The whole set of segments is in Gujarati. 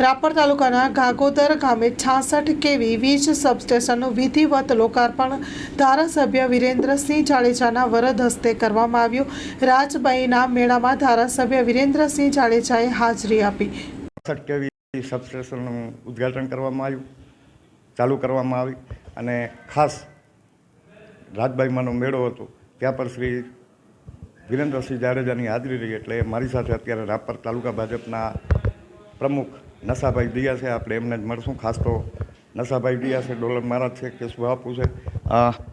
રાપર તાલુકાના ગાગોદર ગામે છાસઠ કેવી વીજ સબસ્ટેશનનું વિધિવત લોકાર્પણ ધારાસભ્ય વિરેન્દ્રસિંહ જાડેજાના વરદ હસ્તે કરવામાં આવ્યું. રાજબાઈના મેળામાં ધારાસભ્ય વિરેન્દ્રસિંહ જાડેજાએ હાજરી આપી. છાસઠ કેવી સબસ્ટેશનનું ઉદ્ઘાટન કરવામાં આવ્યું, ચાલુ કરવામાં આવી અને ખાસ રાજભાઈમાંનો મેળો હતો. ત્યાં પર શ્રી વિરેન્દ્રસિંહ જાડેજાની હાજરી રહી એટલે મારી સાથે અત્યારે રાપર તાલુકા ભાજપના પ્રમુખ નશાભાઈ દિયા છે, આપણે એમને જ મળશું. ખાસ તો નશાભાઈ દિયા છે, ડોલર મહારાજ છે, કે શું આપવું છે.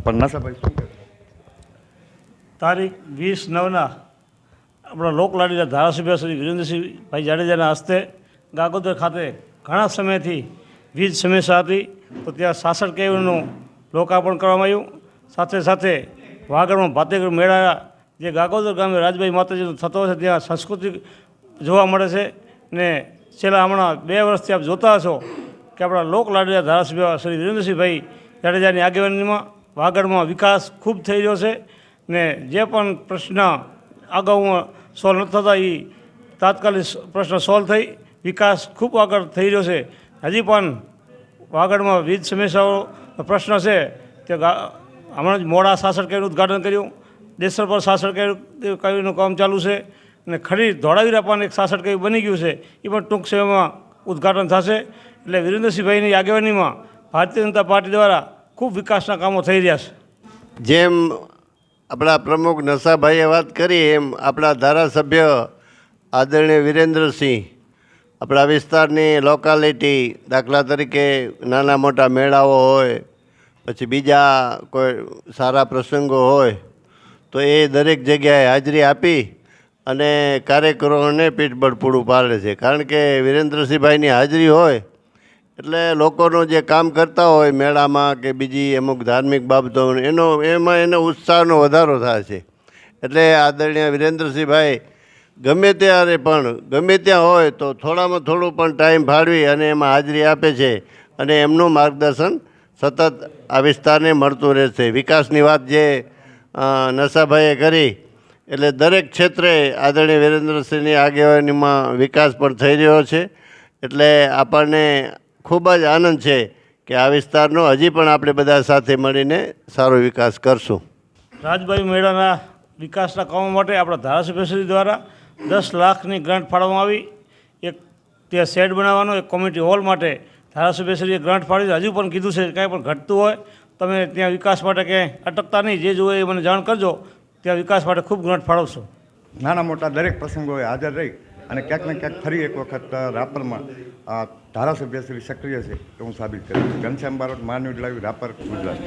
પણ નશાભાઈ શું તારીખ વીસ નવના આપણા લોકલાડીના ધારાસભ્ય શ્રી વિરેન્દ્રસિંહભાઈ જાડેજાના હસ્તે ગાગોદર ખાતે ઘણા સમયથી વીજ સમસ્યા હતી. તો ત્યાં સાસણ કેવનું લોકાર્પણ કરવામાં આવ્યું. સાથે સાથે વાગડમાં ભાતેગર મેળા જે ગાગોદર ગામે રાજભાઈ માતાજીનો થતો છે, ત્યાં સંસ્કૃતિ જોવા મળે છે ને છેલ્લા હમણાં બે વર્ષથી આપ જોતા હશો કે આપણા લોકલાડીના ધારાસભ્ય શ્રી વિરેન્દ્રસિંહભાઈ જાડેજાની આગેવાનીમાં, વાગડમાં વિકાસ ખૂબ થઈ રહ્યો છે ને જે પણ પ્રશ્ન અગાઉ સોલ્વ ન થતા એ તાત્કાલિક પ્રશ્ન સોલ્વ થઈ, વિકાસ ખૂબ આગળ થઈ રહ્યો છે. હજી પણ વાગડમાં વિવિધ સમસ્યાઓ, પ્રશ્ન છે તે હમણાં જ મોડા સાસણ કેરીનું ઉદઘાટન કર્યું દેસર પર સાસણ કેરી કેરીનું કામ ચાલુ છે. અને ખડી ધોળાવીરા પણ એક સાસણ કયું બની ગયું છે. એ પણ ટૂંક સમયમાં ઉદ્ઘાટન થશે. એટલે વિરેન્દ્રસિંહભાઈની આગેવાનીમાં ભારતીય જનતા પાર્ટી દ્વારા ખૂબ વિકાસના કામો થઈ રહ્યા છે. જેમ આપણા પ્રમુખ નશાભાઈએ વાત કરી, એમ આપણા ધારાસભ્ય આદરણીય વિરેન્દ્રસિંહ આપણા વિસ્તારની લોકાલિટી દાખલા તરીકે નાના મોટા મેળાઓ હોય, પછી બીજા કોઈ સારા પ્રસંગો હોય, તો એ દરેક જગ્યાએ હાજરી આપી અને કાર્યકરોને પીઠબળ પૂરું પાડે છે. કારણ કે વિરેન્દ્રસિંહભાઈની હાજરી હોય, એટલે લોકોનું જે કામ કરતા હોય મેળામાં કે બીજી અમુક ધાર્મિક બાબતો એનો, એમાં એનો ઉત્સાહનો વધારો થાય છે. એટલે આદરણીય વિરેન્દ્રસિંહભાઈ, ગમે ત્યારે પણ, ગમે ત્યાં હોય તો થોડામાં થોડું પણ ટાઈમ ફાળવી અને એમાં હાજરી આપે છે અને એમનું માર્ગદર્શન સતત આ વિસ્તારને મળતું રહેશે. વિકાસની વાત જે નશાભાઈએ કરી એટલે દરેક ક્ષેત્રે આદરણીય વિરેન્દ્રસિંહની આગેવાનીમાં વિકાસ પણ થઈ રહ્યો છે. એટલે આપણને ખૂબ જ આનંદ છે કે આ વિસ્તારનો હજી પણ આપણે બધા સાથે મળીને સારો વિકાસ કરશું. રાજભાઈ મેળાના વિકાસના કામો માટે આપણા ધારાસભ્યશ્રી દ્વારા દસ લાખની ગ્રાન્ટ ફાળવવામાં આવી. એક ત્યાં શેડ બનાવવાનો, એક કોમ્યુનિટી હોલ માટે ધારાસભ્યશ્રીએ ગ્રાન્ટ ફાળવી હજુ પણ કીધું છે કાંઈ પણ ઘટતું હોય, તમે ત્યાં વિકાસ માટે ક્યાંય અટકતા નહીં. જે જોવે એ મને જાણ કરજો. ત્યાં વિકાસ માટે ખૂબ ગ્રાન્ટ ફાળવશો. નાના મોટા દરેક પ્રસંગોએ હાજર રહી અને ક્યાંક ને ક્યાંક ફરી એક વખત રાપરમાં ધારાસભ્ય શ્રી સક્રિય છે એવું સાબિત કરીશ ઘનશ્યામ બારોટ, માનવી લાવી રાપર, ગુજરાત.